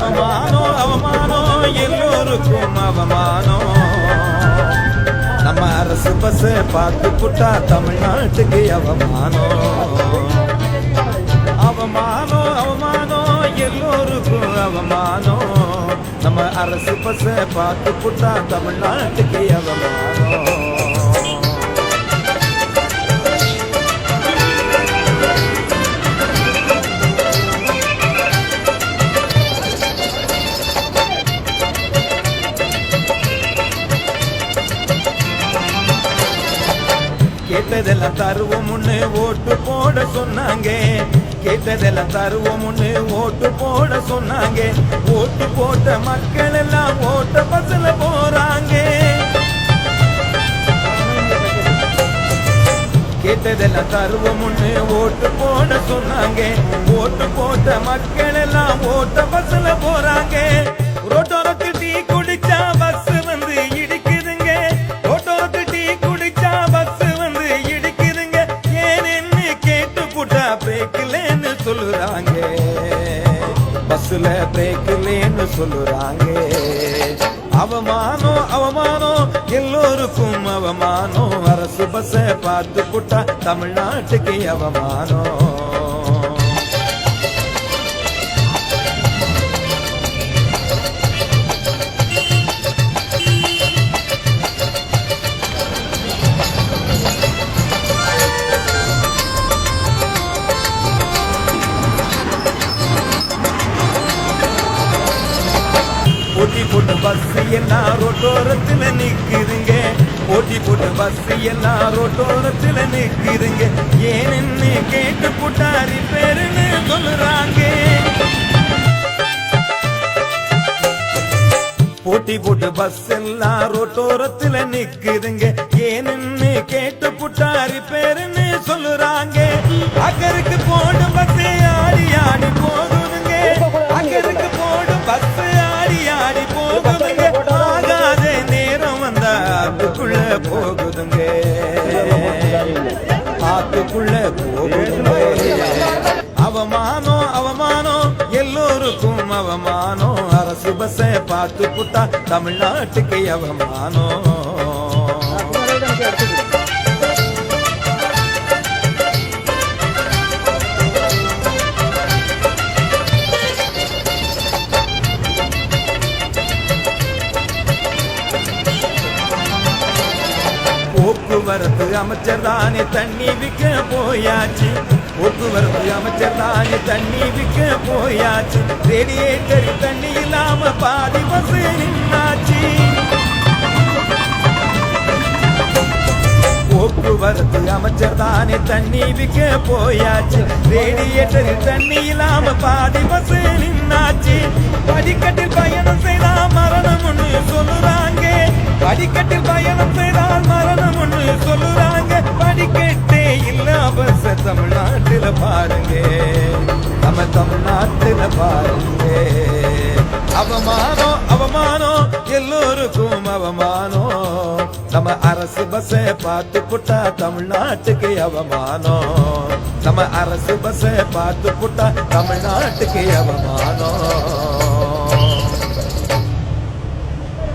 அவமானம் அவமானம் எல்லோருக்கும் அவமானம் நம்ம அரசு பஸ் பார்த்து புட்டா தமிழ்நாட்டுக்கு அவமானம் அவமானம் அவமானம் எல்லோருக்கும் அவமானம் நம்ம அரசு பஸ் பார்த்து புட்டா தமிழ்நாட்டுக்கு அவமானம் கேட்டதெல்லாம் தருவோம்னு ஓட்டு போட சொன்னாங்க. கேட்டதெல்லாம் தருவோம்னு ஓட்டு போட சொன்னாங்க. ஓட்டு போட்ட மக்கள் எல்லாம் ஓட்ட பஸ்ல போறாங்க. கேட்டதெல்லாம் தருவோம்னு ஓட்டு போட சொன்னாங்க. ஓட்டு போட்ட மக்கள் எல்லாம் ஓட்ட பஸ்ல போறாங்க. ரோட்டோரத்தில் கேட்டு புட்டா சொல்லுறாங்க பஸ்ல பிரேக்கலேன்னு சொல்லுறாங்க அவமானம் அவமானம் எல்லோருக்கும் அவமானம் அரசு பஸ்ஸை பார்த்து போட்டா தமிழ்நாட்டுக்கு அவமானம் பஸ் எல்லாம் ரோட்டோரத்துல நிற்குதுங்க போட்டி போட்டு பஸ் எல்லாம் ரோட்டோரத்தில் நிற்குதுங்க ஏனென்னு கேட்டு புட்டாரி பேருன்னு சொல்லுறாங்க. போட்டி போட்டு பஸ் எல்லாம் ரோட்டோரத்துல நிக்குதுங்க. ஏன்னு கேட்டு புட்டாரி பேருன்னு சொல்லுறாங்க. அக்கருக்கு போடும் பஸ் ஆடி ஆடி போகுதுங்க எல்லோருக்கும் அவமானம். அரசு பஸ்ஸை பார்த்து புட்டா தமிழ்நாட்டுக்கு அவமானம். போக்குவரத்து அமைச்சர் தானே தண்ணி விற்க போயாச்சு. போக்குவரத்து அமைச்சர் தானே தண்ணி விற்க போயாச்சு. ரேடியேட்டர் தண்ணி இல்லாம பாதி பஸ் நின்னாச்சு. போக்குவரத்து அமைச்சர் தானே தண்ணி விற்க போயாச்சு. ரேடியேட்டர் தண்ணி இல்லாம பாதி பஸ் நின்னாச்சு. படிக்கட்டில் பயணம் செய்தா மரணம் சொல்லுறாங்க. படிக்கட்டில் பயணம் இல்ல தமிழ்நாட்டில் பாருங்க. நம்ம தமிழ்நாட்டில் பாருங்க. அவமானம் அவமானம் எல்லோருக்கும் அவமானம். நம்ம அரசு பஸ்ஸை பார்த்து புட்டா தமிழ்நாட்டுக்கு அவமானம். நம்ம அரசு பஸ்ஸை பார்த்து புட்டா தமிழ்நாட்டுக்கு அவமானம்.